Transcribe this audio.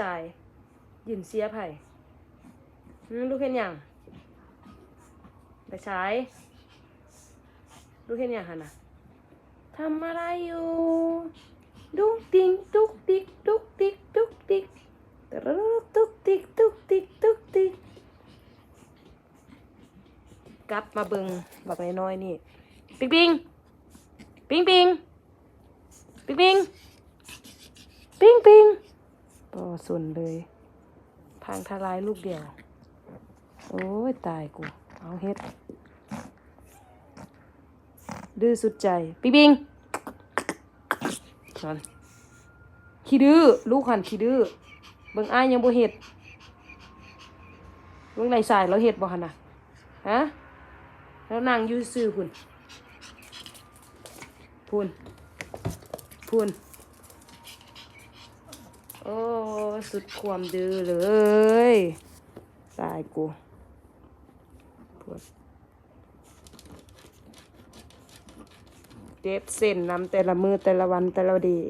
ชายยินเสียไผ่ลูกเห็นอยังไปชาย ลูกเห็นอยังหันะทำอะไรอยู่ดุ๊กติ๊กดุ๊กติ๊กดุ๊กติ๊กดุ๊กติ๊กตะรุกดุ๊กติ๊กดุ๊กติ๊กดุ๊กติ๊กกลับมาเบิงบักน้อยๆนี่ปิงปิงปิงปิงปิงปิงปิงปิง ต่อส่วนเลย พังทลายลูกเดียว โอ้ย ตายกู เอาเฮ็ด ดื้อสุดใจปิงปิงนั่นขี้ดื้อลูกหันขี้ดื้อเบิ่งอ้ายยังบ่เฮ็ดเบิ่งไหลสายแล้วเฮ็ดบ่หันน่ะฮะแล้วนางอยู่ซื่อพุ่นพูนพูนโอ้ สุดความดื้อเลยตายกูปวดเจ็บเส้นนำแต่ละมือแต่ละวันแต่ละดี